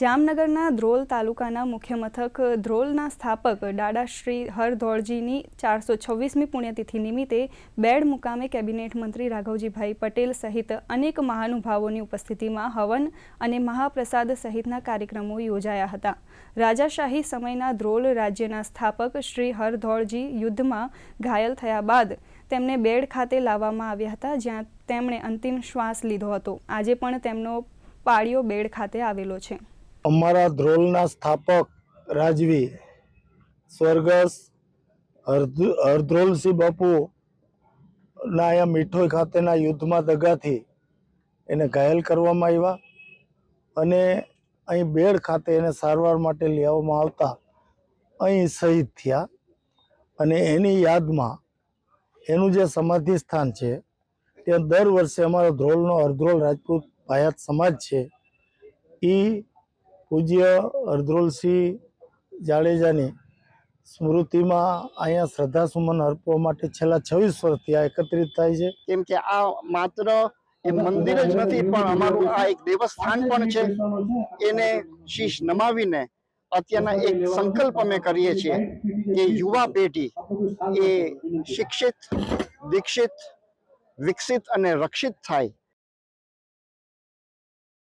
જામનગરના ધ્રોલ તાલુકાના મુખ્ય મથક ધ્રોલના સ્થાપક દાદાશ્રી હરધોળજીની ચારસો છવ્વીસમી પુણ્યતિથિ નિમિત્તે બેડ મુકામે કેબિનેટ મંત્રી રાઘવજીભાઈ પટેલ સહિત અનેક મહાનુભાવોની ઉપસ્થિતિમાં હવન અને મહાપ્રસાદ સહિતના કાર્યક્રમો યોજાયા હતા. રાજાશાહી સમયના ધ્રોલ રાજ્યના સ્થાપક શ્રી હરધોળજી યુદ્ધમાં ઘાયલ થયા બાદ તેમને બેડ ખાતે લાવવામાં આવ્યા હતા, જ્યાં તેમણે અંતિમ શ્વાસ લીધો હતો. આજે પણ તેમનો પાળિયો બેડ ખાતે આવેલો છે. અમારા ધ્રોલના સ્થાપક રાજવી સ્વર્ગસ્થ હરધ- હરધ્રોલસિંહ બાપુના અહીંયા મીઠોઈ ખાતેના યુદ્ધમાં દગાથી એને ઘાયલ કરવામાં આવ્યા અને અહીં બેડ ખાતે એને સારવાર માટે લેવામાં આવતા અહીં શહીદ થયા અને એની યાદમાં એનું જે સમાધિ સ્થાન છે, ત્યાં દર વર્ષે અમારો ધ્રોલનો અર્ધ્રોલ રાજપૂત ભાયાત સમાજ છે એ પૂજ્ય અર્ધ્રોલસિંહ જાડેજાની સ્મૃતિમાં અહીંયા શ્રદ્ધાસુમન અર્પવા માટે છેલ્લા છવ્વીસ વર્ષથી આ એકત્રિત થાય છે. કેમ કે આ માત્ર એ મંદિર જ નથી, પણ અમારું આ એક દેવસ્થાન પણ છે. એને શીશ નમાવીને અત્યારના એક સંકલ્પ અમે કરીએ છીએ કે યુવા પેઢી એ શિક્ષિત, દીક્ષિત, વિકસિત અને રક્ષિત થાય.